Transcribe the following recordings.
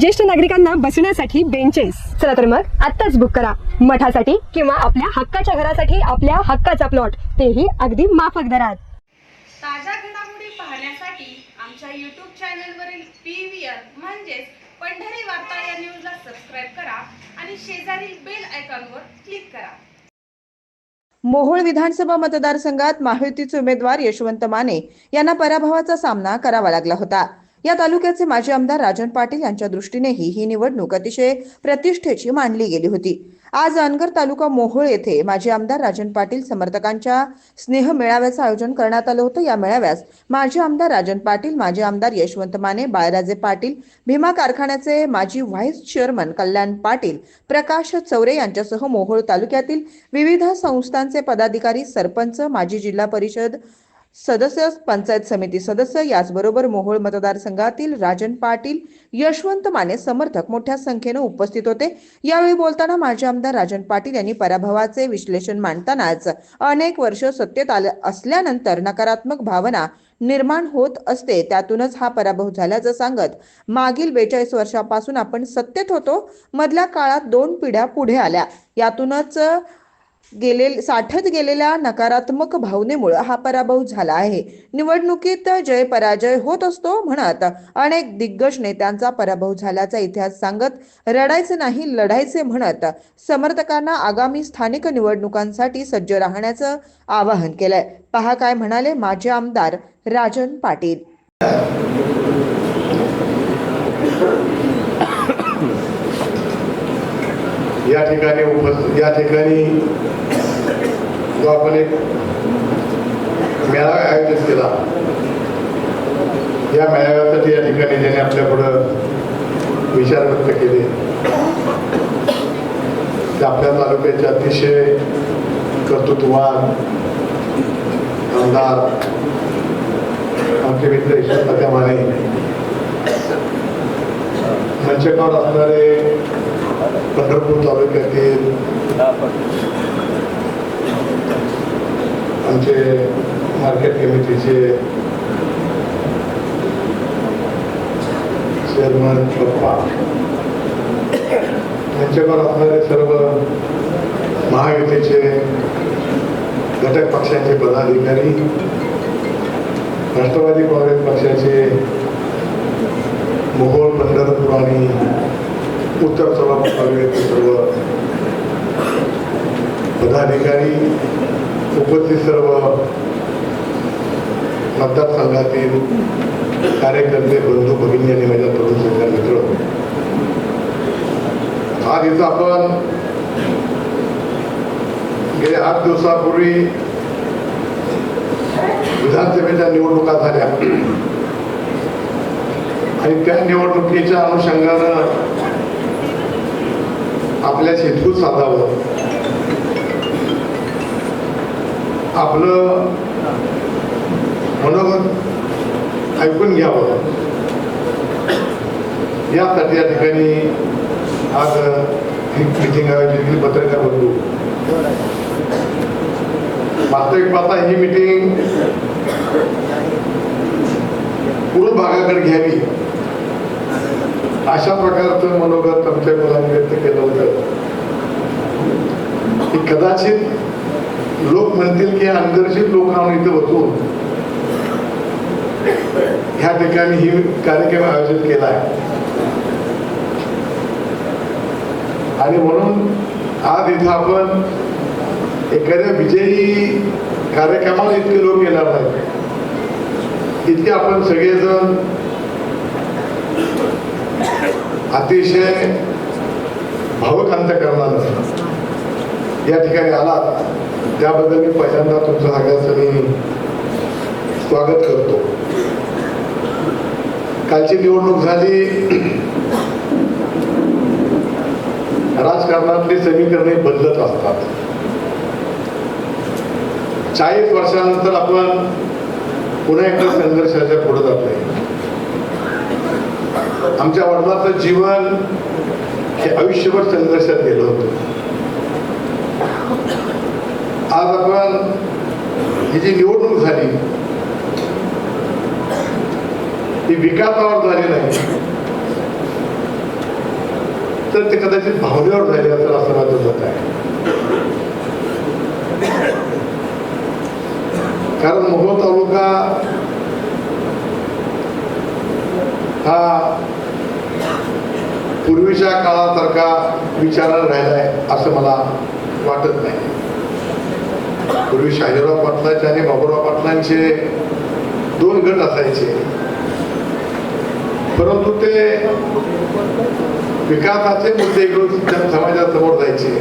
ज्येष्ठ नागरिकांना बसण्यासाठी बेंचेस चला तर मग आत्ताच बुक करा. मठासाठी किंवा आपल्या हक्काच्या घरासाठी आपल्या हक्काचा प्लॉट तेही अगदी माफक दरात. ताज्या घडामोडी पाहण्यासाठी आमच्या यूट्यूब चॅनलवरील पी व्ही आर म्हणजेच पंढरी वार्ता या न्यूजला सबस्क्राईब करा आणि शेजारील बेल आयकॉनवर क्लिक करा. मोहोळ विधानसभा मतदारसंघात महायुतीचे उमेदवार यशवंत माने यांना पराभवाचा सामना करावा लागला होता. या तालुक्याचे माजी आमदार राजन पाटील यांच्या दृष्टीनेही ही निवडणूक अतिशय प्रतिष्ठेची मानली गेली होती. आज अनगर तालुका मोहोळ येथे माजी आमदार राजन पाटील समर्थकांच्या स्नेह मेळाव्याचं आयोजन करण्यात आलं होतं. या मेळाव्यास माजी आमदार राजन पाटील माजी आमदार यशवंत माने बाळराजे पाटील भीमा कारखान्याचे माजी व्हाईस चेअरमन कल्याण पाटील प्रकाश चौरे यांच्यासह मोहोळ तालुक्यातील विविध संस्थांचे पदाधिकारी सरपंच माजी जिल्हा परिषद सदस्य पंचायत समिती सदस्य याचबरोबर मोहोळ मतदारसंघातील राजन पाटील यशवंत माने समर्थक मोठ्या संख्येनं उपस्थित होते. यावेळी बोलताना माजी आमदार राजन पाटील यांनी पराभवाचे विश्लेषण मांडतानाच अनेक वर्ष सत्तेत आलं असल्यानंतर नकारात्मक भावना निर्माण होत असते. त्यातूनच हा पराभव झाल्याचं सांगत मागील बेचाळीस वर्षापासून आपण सत्तेत होतो. मधल्या काळात दोन पिढ्या पुढे आल्या. यातूनच गेले साठत गेलेल्या नकारात्मक भावनेमुळे हा पराभव झाला आहे. निवडणुकीत जय पराजय होत असतो म्हणत अनेक दिग्गज नेत्यांचा पराभव झाल्याचा इतिहास सांगत रडायचे नाही लढायचे म्हणत समर्थकांना आगामी स्थानिक निवडणुकांसाठी सज्ज राहण्याचं आवाहन केलंय. पहा काय म्हणाले माजी आमदार राजन पाटील. या ठिकाणी उपस्थित या ठिकाणी जो आपण एक मेळावा आयोजित केला या मेळाव्यासाठी या ठिकाणी ज्याने आपल्यापुढं विचार व्यक्त केले ते आपल्या तालुक्याचे अतिशय कर्तृत्ववान आमदार आमचे मित्र ईश्वर माने मंचकावर असणारे पंढरपूर तालुक्यातील आमचे मार्केट कमिटीचे चेअरमन पप्पा. यांच्यावर असणारे सर्व महायुतीचे घटक पक्षाचे पदाधिकारी राष्ट्रवादी काँग्रेस पक्षाचे मोहोळ पंढरपूर आणि उत्तर सोलापूर सर्व पदाधिकारी उपस्थित सर्व मतदारसंघातील कार्यकर्ते बंधू भगिनी आणि माझ्या तरुण सगळ्या मित्र. आज इथं आपण गेल्या आठ दिवसापूर्वी विधानसभेच्या निवडणुका झाल्या. आणि त्या निवडणुकीच्या अनुषंगानं आपल्या शेतकूत साधावं आपलं मनोगत ऐकून घ्यावं. यासाठी या ठिकाणी आज ही मिटिंग आयोजित केली पत्रकार बंधू. वास्तविक पाहता ही मिटिंग पूर्ण भागाकडे घ्यावी. अशा प्रकारचं मनोगत आमच्या मुलांनी व्यक्त केलं होतं. की कदाचित लोक म्हणतील की अंतर्शित लोक राहून इथे बसून ह्या ठिकाणी ही कार्यक्रम आयोजित केला आहे. आणि म्हणून आज इथं आपण एखाद्या विजयी कार्यक्रमाला इतके लोक येणार नाही इतके आपण सगळेजण अतिशय भावक अंतकरणानं या ठिकाणी आलात. त्याबद्दल मी पहिल्यांदा तुमचं सगळ्याचं मी स्वागत करतो. कालची निवडणूक झाली. राजकारणातली समीकरणे बदलत असतात. चाळीस वर्षानंतर आपण पुन्हा एकदा संघर्षाच्या पुढे जातोय. आमच्या वडिलांचं जीवन हे आयुष्यभर संघर्षात गेलं होतं. आज आपण ही जी निवडणूक झाली ही विकासावर झाली नाही तर ते कदाचित भावनेवर झाले असेल असं माझं मत आहे. कारण मोहोळ तालुका हा पूर्वीच्या काळासारखा विचारानं राहिलाय असं मला वाटत नाही. पूर्वी शाहिराव पाटलांचे आणि बाबूराव पाटलांचे दोन गट असायचे. परंतु ते विकासाचे मुद्दे घेऊन समाजात समाजासमोर जायचे.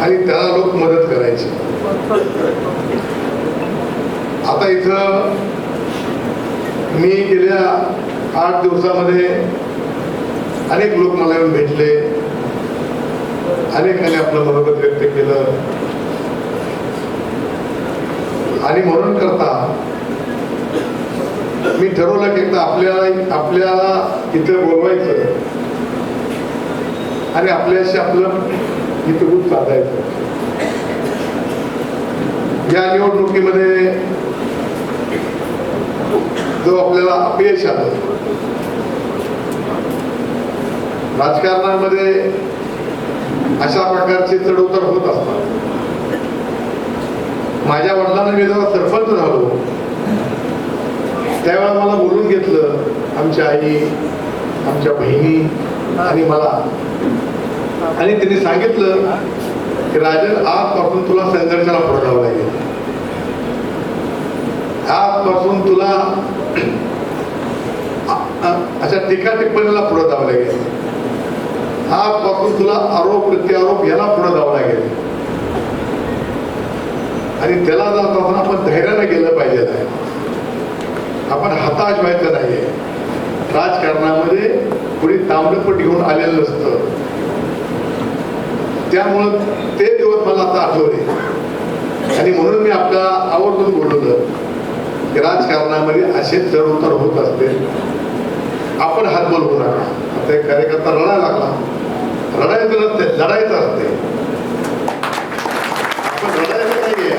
आणि त्याला लोक मदत करायचे. आता इथं मी गेल्या आठ दिवसामध्ये अनेक लोक मला येऊन भेटले. अनेकांनी आपलं मनोगत व्यक्त केलं. आणि म्हणून करता मी ठरवलं की एकदा आपल्याला आपल्याला इथं बोलवायचं आणि आपल्याशी आपलं हितगुज साधायचं. या निवडणुकीमध्ये जो आपल्याला अपयश आलं. राजकारणामध्ये अशा प्रकारचे चढउतार होत असतात. माझ्या वडिलांना मी जेव्हा सरपंच झालो त्यावेळेला मला बोलून घेतलं आमच्या आई आमच्या बहिणी आणि मला. आणि त्यांनी सांगितलं की राजन आजपासून तुला संघर्षाला पुढे लागेल आजपासून तुला अशा टीका टिप्पणीला पुढे जावं लागेल. आजपासून तुला आरोप प्रत्यारोप याला पुढे जावं लागेल. आणि त्याला जात असताना आपण धैर्याने गेलं पाहिजे आपण हताश व्हायचं नाहीये. राजकारणामध्ये कुणी तांबडपट घेऊन आलेलं नसतं. त्यामुळं ते दिवस मला आता आठवले. आणि म्हणून मी आपल्याला आवर्जून बोलवलं. राजकारणामध्ये असे चढउतार होत असते. आपण हात बोलवू नका. आता एक कार्यकर्ता रडायला लागला. रडायचं नसते लढायचं असते. आपण रडायचं नाही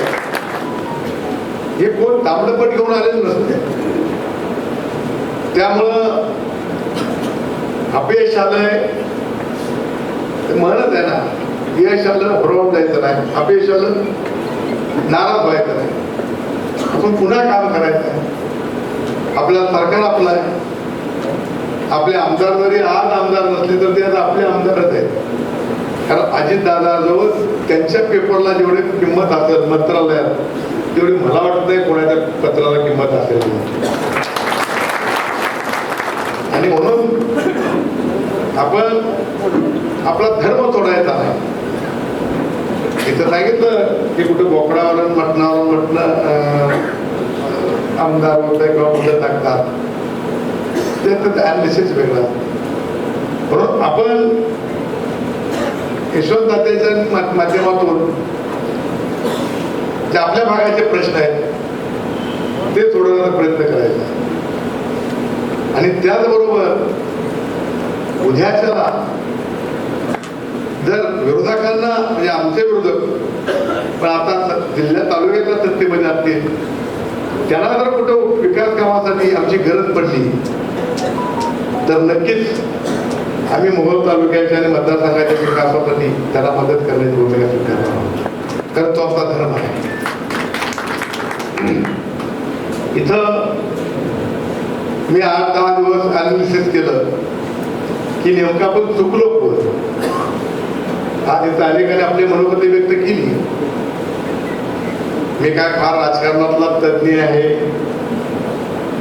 हे कोण तांबडपट घेऊन आलेलं नसते. त्यामुळं अपयश आलंय. ते म्हणत आहे ना यश आलं भरवून जायचं नाही. अपयश आलं नाराज व्हायचं नाही. आपण पुन्हा काम करायचं आहे. आपल्याला सरकार आपलं आहे. आपले आमदार जरी आज आमदार नसले तर ते आज आपले आमदारच आहेत. कारण अजित दादाजवळ त्यांच्या पेपरला जेवढी किंमत असेल मंत्रालयात तेवढी मला वाटत नाही कोणाच्या पत्राला किंमत असेल. आणि म्हणून आपण आपला धर्म तोडायचा आहे इथं सांगितलं की कुठं बोकडावर मटणावर मटण आमदार होते किंवा मुलं टाकतात. ते तर अनालिसिस वेगळा. बरोबर आपण यशवंत दात्याच्या माध्यमातून जे आपल्या भागाचे प्रश्न आहेत ते सोडवण्याचा प्रयत्न करायचा. आणि त्याचबरोबर उद्याच्याला जर विरोधकांना म्हणजे आमचे होतं. पण आता स- जिल्ह्यात तालुक्याच्या सत्तेमध्ये असतील त्यांना जर कुठं विकास कामासाठी आमची गरज पडली. तर नक्कीच आम्ही मोहोळ तालुक्याच्या आणि मतदारसंघाच्या विकासासाठी त्याला मदत करण्याची भूमिका स्वीकारणार आहोत. कारण तो आपला धर्म आहे. इथं मी आठ दहा दिवस अनालिसिस केलं की नेमकं आपण चुकलो आज इथं अनेकांनी आपली मनोगती व्यक्त केली. मी काय फार राजकारणातला तज्ज्ञ आहे.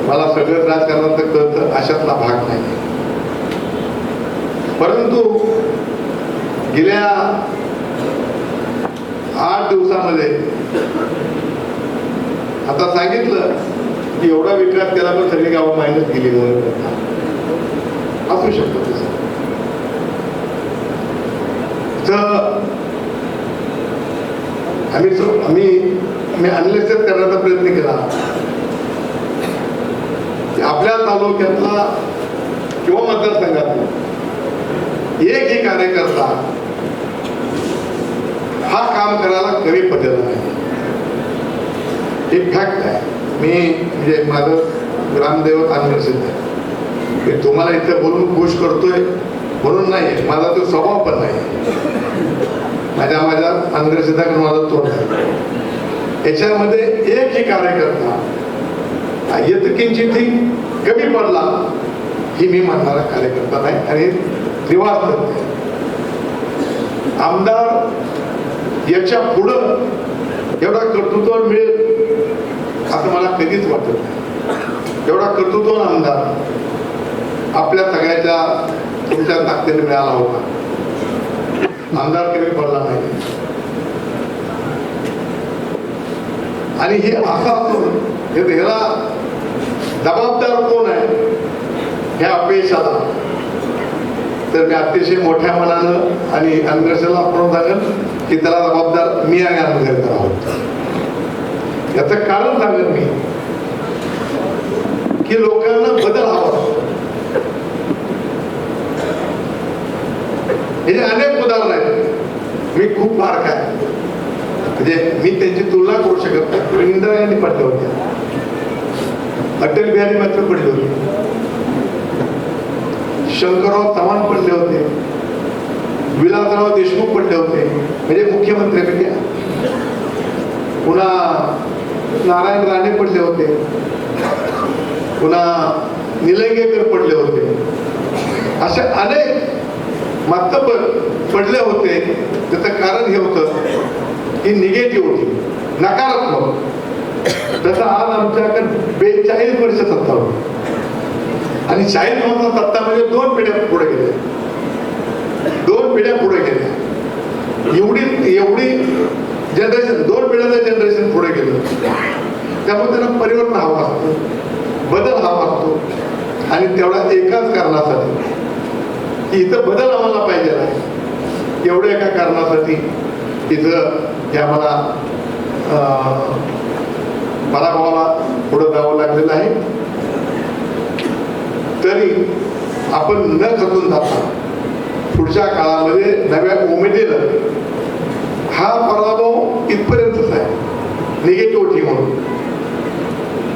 मला सगळंच राजकारणातलं कळतं अशातला भाग नाही. परंतु गेल्या आठ दिवसामध्ये आता सांगितलं की एवढा विकास केला पण सगळी गावं मायनस गेली म्हणून. असू शकतो तसं तर आम्ही जो- आम्ही अनलेसेस करण्याचा प्रयत्न केला. की आपल्या तालुक्यातला किंवा मतदारसंघातला एकही कार्यकर्ता हा काम करायला कमी पडलेला नाही. एक फॅक्ट आहे. मी म्हणजे माझं ग्रामदैवत अनप्रसिद्ध आहे. मी तुम्हाला इथं बोलून खुश करतोय म्हणून नाही माझा तो स्वभाव पण नाही माझ्या माझ्या अंधश्रद्धाकडून माझा तोड आहे. याच्यामध्ये एकही कार्यकर्ता येत किंचित कमी पडला ही मी म्हणणारा कार्यकर्ता नाही. आणि रिवाज करते आमदार याच्या पुढं एवढा कर्तृत्व मिळेल असं मला कधीच वाटत नाही. एवढा कर्तृत्व आमदार आपल्या सगळ्याच्या तुमच्या ताकदीने मिळाला होता. आमदार कमी पडला नाही. आणि हे असा असून हे ह्याला जबाबदार कोण आहे? ह्या अपयशाला तर मी अतिशय मोठ्या मनानं आणि अंधश्रद्धेला आपण सांगेल की त्याला जबाबदार मी आणि अंधश्रद्धा आहोत. याचं कारण सांगेन मी. की लोकांना बदल हवा. हे अनेक मी खूप बारक आहे. म्हणजे मी त्यांची तुलना करू शकत नाही. इंदिरा गांधी पडल्या होत्या. अटल बिहारी मात्र पडले होते. शंकरराव चव्हाण पडले होते. विलासराव देशमुख पडले होते. म्हणजे मुख्यमंत्र्यापैकी पुन्हा नारायण राणे पडले होते. पुन्हा निलंगेकर पडले होते. असे अनेक मातबर पडले होते त्याचं कारण हे होतं की निगेटिव्ह होती नकारात्मक. त्याचा आज आमच्याकडे बेचाळीस वर्ष सत्ता होती. आणि चाळीस वर्ष सत्ता म्हणजे दोन पिढ्या पुढे गेल्या. दोन पिढ्या पुढे गेल्या. एवढी एवढी जनरेशन दोन पिढ्याचं जनरेशन पुढे गेलं. त्यामुळे त्यांना परिवर्तन हवं असतं बदल हवा असतो आणि तेवढा एकाच कारणासाठी की इथं बदल आम्हाला पाहिजे नाही एवढ्या एका कारणासाठी तिथं त्या मला पराभवाला पुढं जावं लागलेलं आहे. तरी आपण न खचून जाता पुढच्या काळामध्ये नव्या उमेदीनं हा पराभव इथपर्यंतच आहे. निगेटिव्ह टीम म्हणून.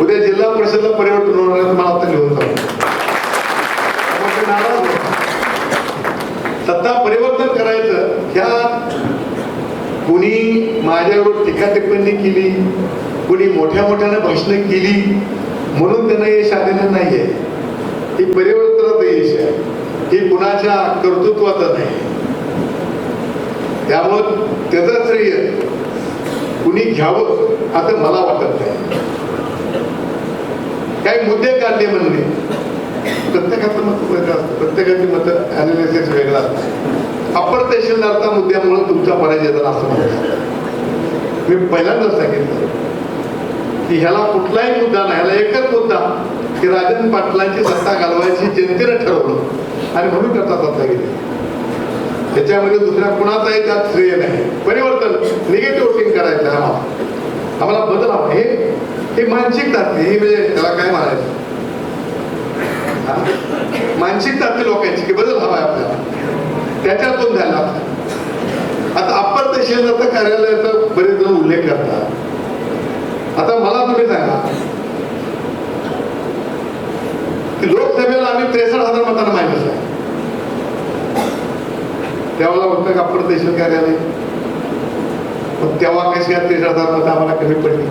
उद्या जिल्हा परिषदला परिवर्तन होणार आहे मला आता लिहून जाऊ सत्ता परिवर्तन करायचं. ह्या कुणी माझ्यावर टीका टिप्पणी केली कुणी मोठ्या मोठ्यानं भाषणं केली म्हणून त्यांना यश आलेलं नाहीये. हे परिवर्तनाचं यश आहे. हे कुणाच्या कर्तृत्वाचं नाही. त्यामुळं त्याचं श्रेय कुणी घ्यावं असं मला वाटत नाही. काही मुद्दे काढले म्हणले प्रत्येकाचं मत वेगळं असतं. प्रत्येकाची मत अनालिसिस वेगळं असतं. अप्पर तहसीलदारचा मुद्द्यामुळे तुमचा पराजय झाला असं म्हणायचं. मी पहिल्यांदा सांगितलं की ह्याला कुठलाही मुद्दा नाही ह्याला एकच मुद्दा की राजन पाटलांची सत्ता घालवायची जनतेनं ठरवलं आणि म्हणून करता सत्ता गेली त्याच्यामध्ये दुसऱ्या कुणाचाही त्यात श्रेय नाही. परिवर्तन निगेटिव्ह वोटिंग करायचं आहे आम्हाला. आम्हाला बदल हवा. हे हे मानसिकता असते. ही म्हणजे त्याला काय म्हणायचं? मानसिकता असते लोकांची की बदल हवा आहे आपल्याला. त्याच्यातून झाला. आता अप्पर आता कार्यालयाचा बरेच जण उल्लेख करतात. आता मला तुम्ही सांगा. की लोकसभेला आम्ही त्रेसष्ट हजार मतांना माहिती आहे त्यावेळेला होतं का अप्पर तहसील कार्यालय. मग तेव्हा कशी त्रेसष्ट हजार मतं आम्हाला कमी पडली.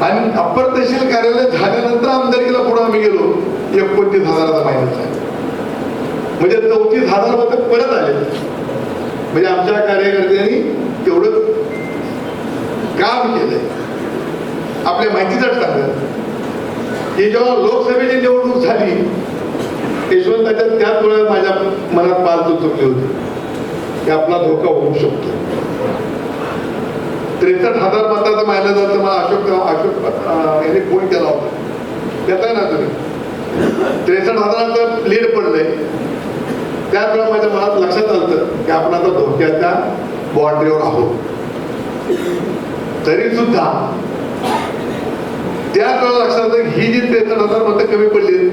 आणि अप्पर तहसील कार्यालय झाल्यानंतर आमदारकीला पुढे आम्ही गेलो. एकोणतीस हजाराचा माहिती आहे म्हणजे चौतीस हजार मतं परत आले. म्हणजे आमच्या कार्यकर्त्यांनी तेवढं काम केलंय. आपल्या माहितीसाठी सांगत की जेव्हा लोकसभेची निवडणूक झाली यशवंताच्या त्याच वेळेला माझ्या मनात पाच चुकली होती. की आपला धोका होऊ शकतो. त्रेसष्ट हजार मताचं मानलं जातं मला अशोक अशोक यांनी फोन केला होता. त्याचा ना तुम्ही? त्रेसष्ट हजाराचं लीड पडलंय. त्यावेळेला माझ्या मनात लक्षात आलं की आपण आता धोक्याच्या बॉर्डरीवर आहोत. तरी सुद्धा त्याच लक्षात आलं ही जी त्रेपन्न हजार मतं कमी पडली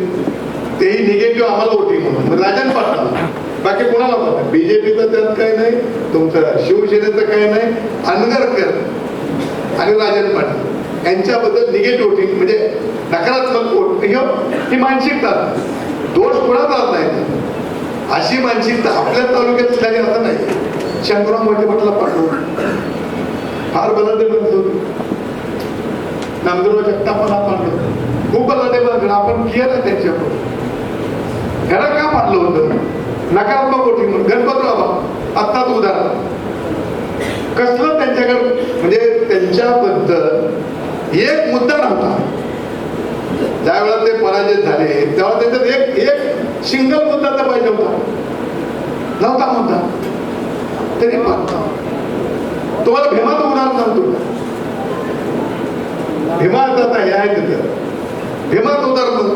तेही निगेटिव्ह आम्हाला वोटिंग म्हणून. म्हणजे राजन पाटला बाकी कोणाला मत बीजेपीचं त्यात काही नाही तुमचं शिवसेनेचं काही नाही अनगरकर आणि राजन पाटील. यांच्याबद्दल निगेटिव्ह वोटिंग म्हणजे नकारात्मक वोट घेऊ ही मानसिकता. दोष कोणाचा नाही? अशी मानसिकता आपल्या तालुक्यात झाली असं नाही. शंकरराव मोठे म्हटलं पाठवून फार बलाढ्य म्हणतो नामदेव जगतापणा पांडव खूप बलाढ्य म्हणतो आपण केलं त्यांच्याकडून. घरा का पाडलं होतं नकारात्मक कोठी म्हणून. गणपतराव आत्ताच उदाहरण. कसलं त्यांच्याकडे म्हणजे त्यांच्याबद्दल एक मुद्दा नव्हता. ते पराजित झाले तेव्हा त्याच्यात एक एक सिंगल मुद्दा तर पाहिजे होता. नव्हता मुद्दा. तरी पण. तुम्हाला भीमात उदाहरण सांगतो भीमा आता हे आहे तिथं. भीमात उदाहरण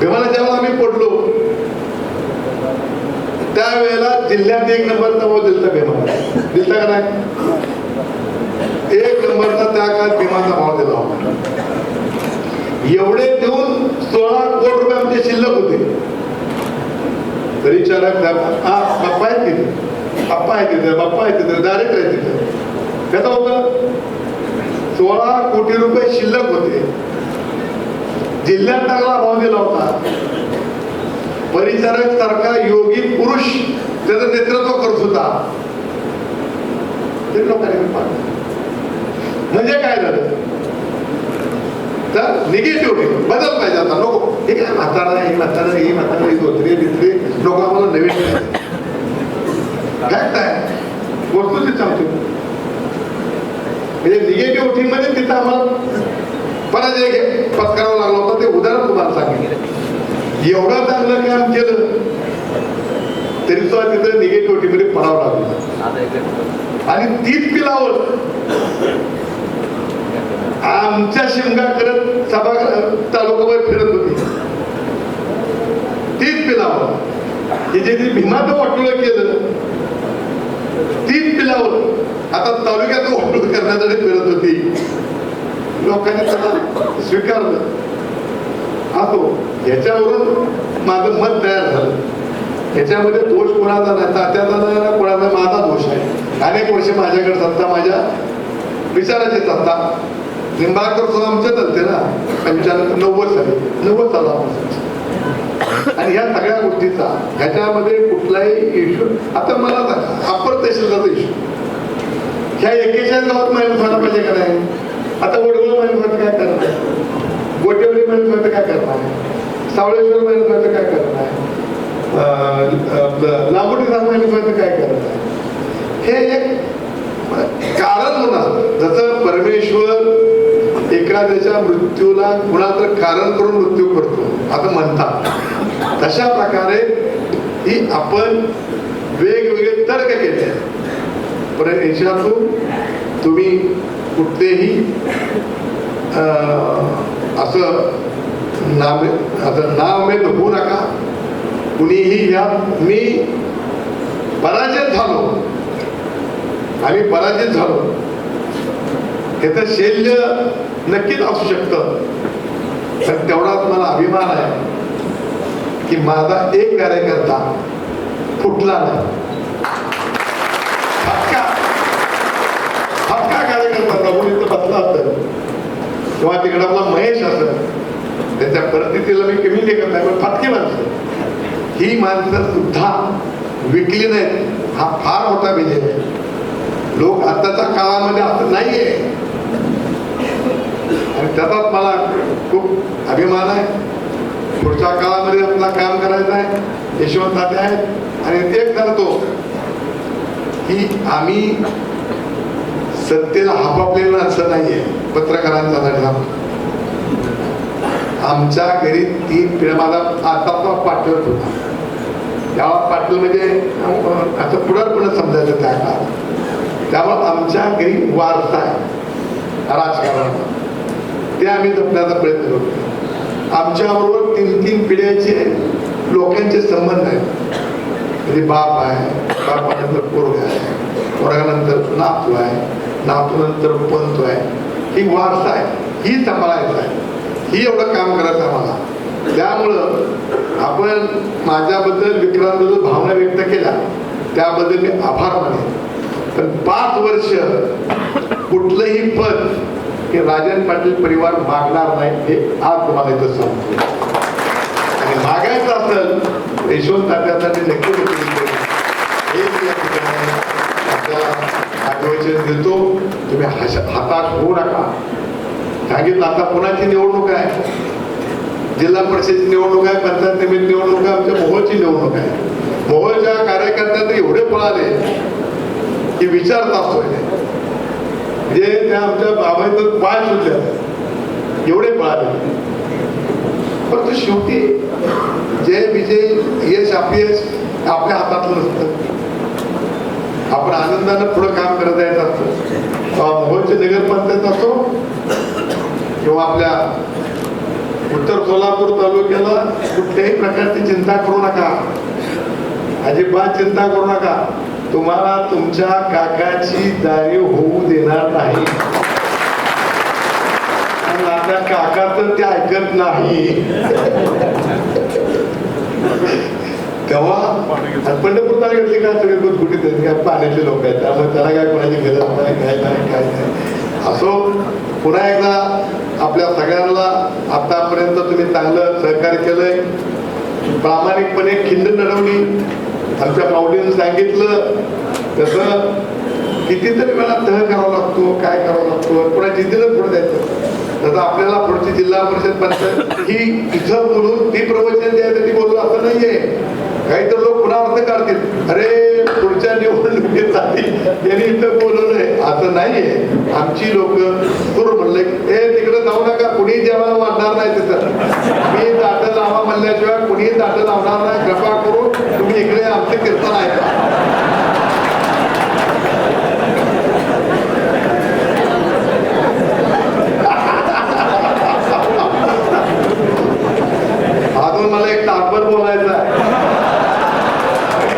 भीमाला जेव्हा आम्ही पडलो त्यावेळेला जिल्ह्यात एक नंबरचा भाव हो दिलता भीमाला दिलता का नाही? एक नंबरचा त्या काळात भीमाचा भाव दिला होता. एवढे देऊन सोळा कोटी रुपये आमचे शिल्लक होते. तरी चालक हा बाप्पा आहे तिथे. बाप्पा आहे तिथे बाप्पा आहे तिथे डायरेक्ट आहे तिथे. कसं होतं? सोळा कोटी रुपये शिल्लक होते. जिल्ह्यात टाकला भाव दिला होता. परिचारक सारखा योगी पुरुष त्याचं नेतृत्व करत होता. ते लोकांनी म्हणजे काय झालं? तर निगेटिव्ह बदल पाहिजे आता नको हे काय म्हातारा हे म्हातारा ही म्हातारा ही धोत्रे बित्रे लोक आम्हाला नवीन फॅक्ट आहे वस्तूची सांगतो म्हणजे निगेटिव्ह टीममध्ये तिथं आम्हाला पराजय घे पत्करावा लागला होता ते उदाहरण तुम्हाला सांगितलं एवढं चांगलं काम केलं तरी सुद्धा तिथं निगेटिव्ह टीममध्ये पडावं लागलं आणि तीच पिलावर आमच्या शिमगा करत सभा तालुकावर फिरत होती. तीच पिलावर. हे जे जे भीमाचं वाटोळ केलं तीच पिलावर. आता तालुक्याचं वाटोळ करण्यासाठी फिरत होती. लोकांनी त्याला स्वीकारलं. असो याच्यावरून माझं मत तयार झालं. याच्यामध्ये दोष कोणाचा नाही तात्याचा नाही ना कोणाचा माझा दोष आहे. अनेक वर्ष माझ्याकडे सत्ता माझ्या विचाराची सत्ता. निंबाळकर सुद्धा आमच्यात असते ना पंच्याण्णव नव्वद साली नव्वद साला आणि ह्या सगळ्या गोष्टीचा ह्याच्यामध्ये कुठलाही इश्यू आता मला सांगा अप्पर इश्यू ह्या एकेचाळीस गावात माहिती झाला पाहिजे का नाही? आता वडवळ माहिती काय करणार आहे? गोटेवली माहिती काय करणार आहे? सावळेश्वर माहिती काय करणार आहे? लांबोटी माहिती काय करणार हे एक कारण म्हणा जसं परमेश्वर एखाद्याच्या मृत्यूला कुणाचं कारण करून मृत्यू करतो असं म्हणतात. तशा प्रकारे ही आपण वेगवेगळे तर्क केले. पण याच्यातून तुम्ही कुठलेही अं, असं नामे असं नामेद होऊ नका. कुणीही या मी पराजित झालो. आम्ही पराजित झालो. त्याचं शैल्य नक्कीच असू शकतं. पण तेवढाच मला अभिमान आहे की माझा एक कार्यकर्ता फुटला नाही. कार्यकर्ता प्रभू इथं बसला असत किंवा तिकडे आपला महेश असत त्याच्या परिस्थितीला मी कमी लेखत नाही पण फटके माणसं. ही माणसं सुद्धा विकली नाहीत. हा फार मोठा विजय आहे. लोक आताच्या काळामध्ये असं नाहीये. त्याचाच मला खूप अभिमान आहे. पुढच्या काळामध्ये आपला काम करायचं आहे. यशवंत तात्या आहेत. आणि ते करतो. की आम्ही सत्तेला हापापलेलं असं नाहीये. पत्रकारांचा धडा आमच्या घरी तीन पिढ्या माझा आता पाठवत होता. त्या पाटील म्हणजे असं पुढारपणे समजायचं त्या काळात त्यामुळं आमच्या घरी वारसा आहे. राजकारणाचा ते आम्ही जपण्याचा प्रयत्न करतो. आमच्याबरोबर तीन तीन पिढ्याचे लोकांचे संबंध आहेत. म्हणजे बाप आहे बापानंतर पोरगा आहे पोरगानंतर नातू आहे नातूनंतर पंत आहे. ही वारसा आहे ही सांभाळायचं आहे. ही एवढं काम करायचं आम्हाला. त्यामुळं आपण माझ्याबद्दल विक्रांतबद्दल भावना व्यक्त केल्या त्याबद्दल मी आभार मानेन. पण पाच वर्ष कुठलंही पद की राजन पाटील परिवार मागणार नाही हे आज तुम्हाला इथं सांगतो. आणि मागायचं असेल यशवंत तात्यासाठी नक्की नक्की आठवचन देतो. तुम्ही हाताश होऊ नका. सांगितलं आता पुण्याची निवडणूक आहे. जिल्हा परिषदेची निवडणूक आहे पंचायत समिती निवडणूक आहे आमच्या मोहोळची निवडणूक आहे. मोहोळच्या कार्यकर्त्यांना एवढे पळाले की विचारत असतो जे त्या आमच्या बाबांचं पाय सुटले एवढे पाय परंतु शेवटी जय विजय यश अपयश आपल्या हातातलं नसतं. आपण आनंदानं पुढं काम करत जायचं असतं. मोहोळचे नगरपंचायत असो किंवा आपल्या उत्तर सोलापूर तालुक्याला कुठल्याही प्रकारची चिंता करू नका. अजिबात चिंता करू नका. तुम्हाला तुमच्या काकाची जाणीव होऊ देणार नाही. आणि आता काका तर ते ऐकत नाही. तेव्हा आणि पंढरपूर तालुक्यातले काय सगळे गुटगुटीत आहेत काय पाण्यातले लोक आहेत. त्यामुळे त्याला काय कोणाची गरज नाही काय नाही काय नाही. असो पुन्हा एकदा आपल्या सगळ्यांना आतापर्यंत तुम्ही चांगलं सहकार्य केलंय. प्रामाणिकपणे खिंड लढवली आमच्या माऊलीनं सांगितलं तसं कितीतरी वेळा तह करावा लागतो काय करावा लागतो पुन्हा जिद्दीनं पुढे जायचं. तसं आपल्याला पुढची जिल्हा परिषद पंचायत ही इथं बोलून ती प्रवचन द्यायसाठी बोलू असं नाहीये. काही तर लोक पुन्हा अर्थ काढतील. अरे पुढच्या निवडणुकीसाठी त्यांनी इथं बोलवलंय. असं नाहीये. आमची लोक सुरू म्हणले ए तिकडे जाऊ नका कुणी जेवायला वाढणार नाही तिथं मी दाट लावा म्हणल्याशिवाय कुणी दाट लावणार नाही कृपा करून तुम्ही इकडे आमचे कीर्तन ऐका अजून मला एक तात्पर बोलायचं आहे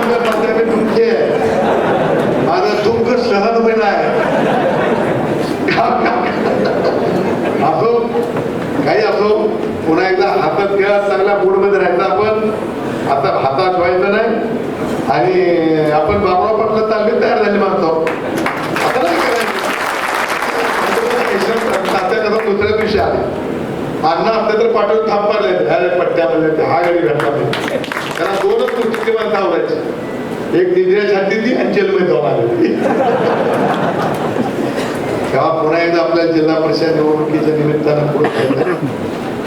म्हणते मी तुमचे आहे. माझं दुःख सहन होईन आहे असो काही असो पुन्हा एकदा हातात खेळात चांगल्या मूडमध्ये राहायचं आपण हाता हातात व्हायचं नाही. आणि आपण बाबराव पाटला चालले तयार झाले मानतो आता नाही करायचं. दुसऱ्या दिवशी आले. अण्णा असते तर पाठवून थांबले पाडले अरे पट्ट्यामध्ये हा गाडी घडला त्याला दोनच गोष्टी माणसं थांबायची एक निद्रा छाती ती आणि जेलमध्ये जाऊन आली तेव्हा पुन्हा एकदा आपल्या जिल्हा परिषद निवडणुकीच्या निमित्तानं पुढे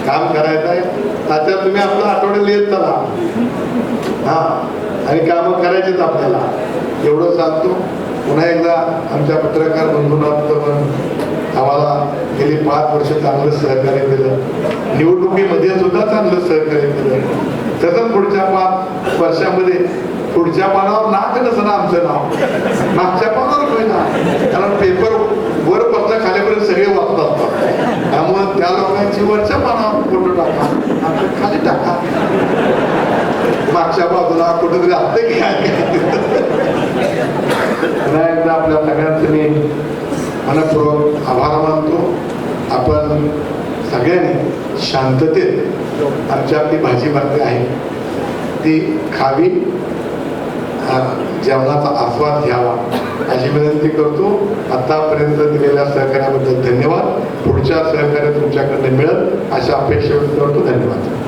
काम करायचं आहे त्याच्यात तुम्ही आपलं आठवड्याला येत चला. हा. आणि कामं करायचेच आपल्याला. एवढं सांगतो. पुन्हा एकदा आमच्या पत्रकार बंधूंना पण आम्हाला गेली पाच वर्ष चांगलं सहकार्य केलं. निवडणुकीमध्ये सुद्धा चांगलं सहकार्य केलं. तसंच पुढच्या पाच वर्षामध्ये पुढच्या पानावर नाक नसणं आमचं नाव. मागच्या पानावर होईना कारण पेपर वर पत्ता खालीपर्यंत सगळे वाचत असतात त्यामुळे त्या लोकांची वरच्या पानावर फोटो टाका. आमचं खाली टाका. मागच्या बाजूला कुठेतरी असते की पुन्हा एकदा आपल्या सगळ्यांचं मी मनपूर्वक आभार मानतो. आपण सगळ्यांनी शांततेत आमची आपली भाजी भाकरी आहे. ती खावी. जेवणाचा आस्वाद घ्यावा. अशी विनंती करतो. आतापर्यंत दिलेल्या सहकार्याबद्दल धन्यवाद. पुढच्या सहकार्य तुमच्याकडनं मिळत अशा अपेक्षा करतो. धन्यवाद.